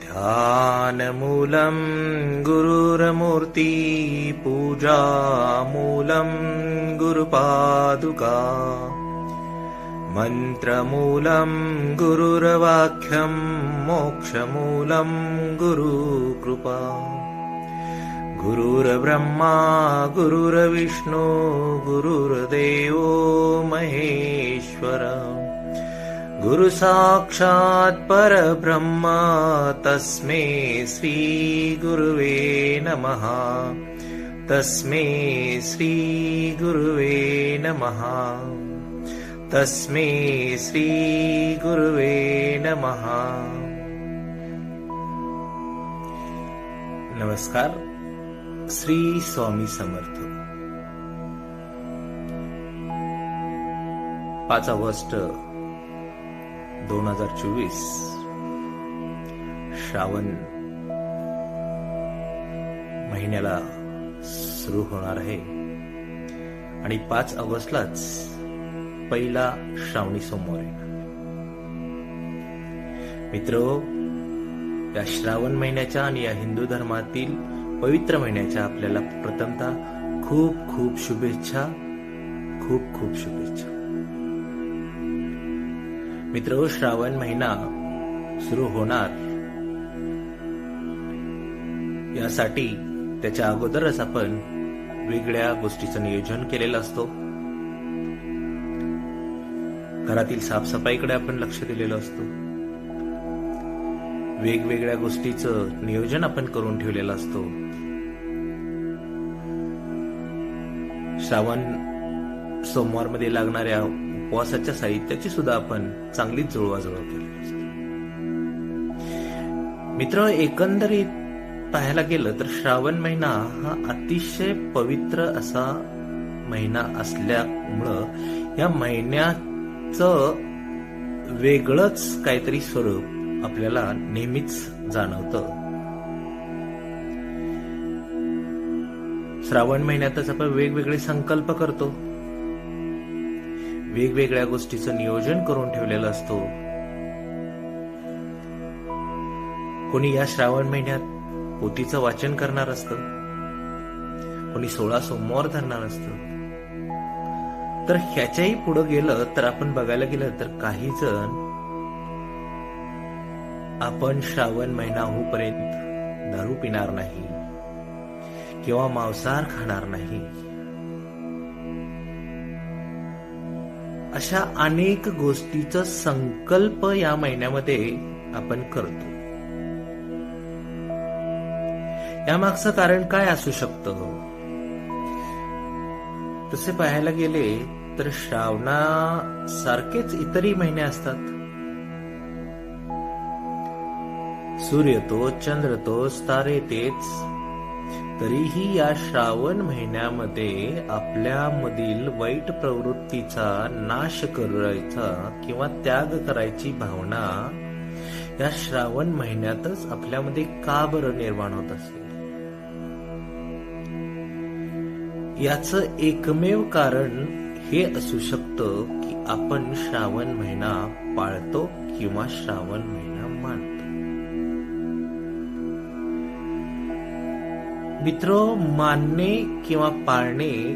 ध्यानमूलं गुरुरमूर्ति पूजामूलं गुरुपादुका। मन्त्रमूलं गुरुर्वाक्यं मोक्षमूलं गुरुकृपा। गुरुर्ब्रह्मा गुरुर्विष्णु गुरुर्देवो महेश्वर गुरु साक्षात् तस्मै श्रीगुरुवे नमः। तस्मै श्रीगुरुवे नमः। तस्मै श्रीगुरुवे नमः। नमस्कार श्री स्वामी समर्थ। पाच ऑगस्ट दोन हजार चोवीस. श्रावण महिन्याला सुरू होणार आहे. आणि पाच ऑगस्टलाच पहिला श्रावणी सोमवार आहे मित्र या श्रावण महिन्याच्या आणि या हिंदू धर्मातील पवित्र महिन्याच्या आपल्याला प्रथमतः खूप खूप शुभेच्छा खूप खूप शुभेच्छा. मित्र श्रावण महिना सुरू होणार. यासाठी त्याच्या अगोदरच आपण वेगळ्या गोष्टीचं नियोजन केलेलं असतो. घरातील साफसफाईकडे आपण लक्ष दिलेलं असतो. वेगवेगळ्या गोष्टीचं नियोजन आपण करून ठेवलेलं असतो. श्रावण सोमवारमध्ये लागणाऱ्या उपवासाच्या साहित्याची सुद्धा आपण चांगलीच जुळवाजुळव केली असते. मित्र एकंदरीत पाहायला गेलं तर श्रावण महिना हा अतिशय पवित्र असा महिना असल्यामुळं या महिन्याचं वेगळंच काहीतरी स्वरूप आपल्याला नेहमीच जाणवतं. श्रावण महिन्यातच आपण वेगवेगळे संकल्प करतो. वेगवेगळ्या गोष्टीचं नियोजन करून ठेवलेलं असतो. कोणी या श्रावण महिन्यात पोतीचं वाचन करणार असतं. कोणी सोळा सोमवार धरणार असतं. तर ह्याच्याही पुढे गेलं तर आपण बघायला गेलं तर काही जण आपण श्रावण महिना होऊपर्यंत दारू पिणार नाही किंवा मांसाहार खाणार नाही. अशा अनेक गोष्टीचा संकल्प या महिन्यामध्ये आपण करतो. यामागचं कारण काय असू शकतं हो? तसे पाहायला गेले तर श्रावणा सारखेच इतरही महिने असतात. सूर्य तो चंद्र तोच तारे तेच. तरीही या श्रावण महिन्यामध्ये आपल्या मधील वाईट प्रवृत्तीचा नाश करायचा किंवा त्याग करायची भावना या श्रावण महिन्यातच आपल्यामध्ये का बरं निर्माण होत असेल? याच एकमेव कारण हे असू शकतं की आपण श्रावण महिना पाळतो किंवा श्रावण महिना मित्र मानणे किंवा पाळणे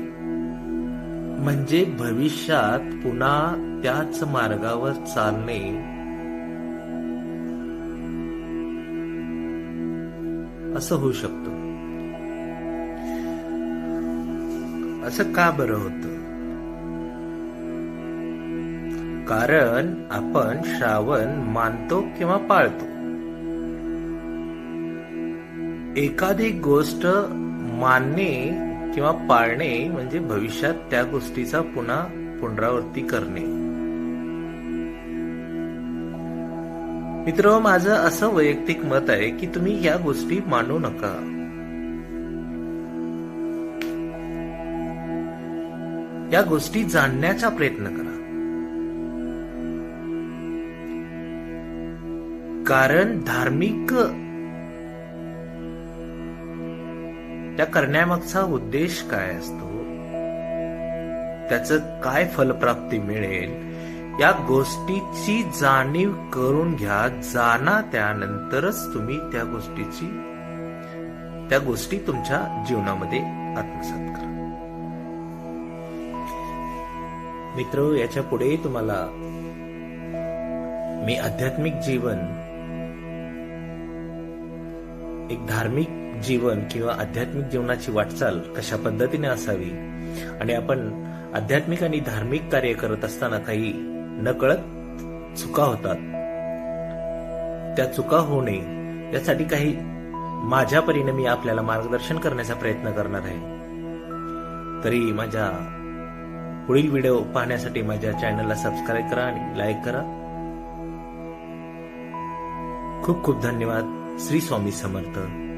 म्हणजे भविष्यात पुन्हा त्याच मार्गावर चालणे. असं होऊ शकतो. असं का बरं होत? कारण आपण श्रावण मानतो किंवा पाळतो. एखादी गोष्ट मानणे किंवा पाळणे म्हणजे भविष्यात त्या गोष्टीचा पुन्हा पुनरावृत्ती करणे. मित्र माझं असं वैयक्तिक मत आहे की तुम्ही या गोष्टी मानू नका. या गोष्टी जाणण्याचा प्रयत्न करा. कारण धार्मिक त्या करण्यामागचा उद्देश काय असतो? त्याच काय फलप्राप्ती मिळेल? या गोष्टीची जाणीव करून घ्या. जाणा त्यानंतरच तुम्ही त्या गोष्टीची त्या गोष्टी तुमच्या जीवनामध्ये आत्मसात करा. मित्र याच्यापुढे तुम्हाला मी आध्यात्मिक जीवन एक धार्मिक जीवन किंवा आध्यात्मिक जीवनाची वाटचाल कशा पद्धतीने असावी? आणि आपण आध्यात्मिक आणि धार्मिक कार्य करत असताना काही नकळत चुका होतात. त्या चुका होऊ नये यासाठी काही माझ्या परीने मी आपल्याला मार्गदर्शन करण्याचा प्रयत्न करणार आहे. तरी माझ्या पुढील व्हिडिओ पाहण्यासाठी माझ्या चॅनलला सबस्क्राईब करा आणि लाईक करा. खूप खूप धन्यवाद. श्री स्वामी समर्थ.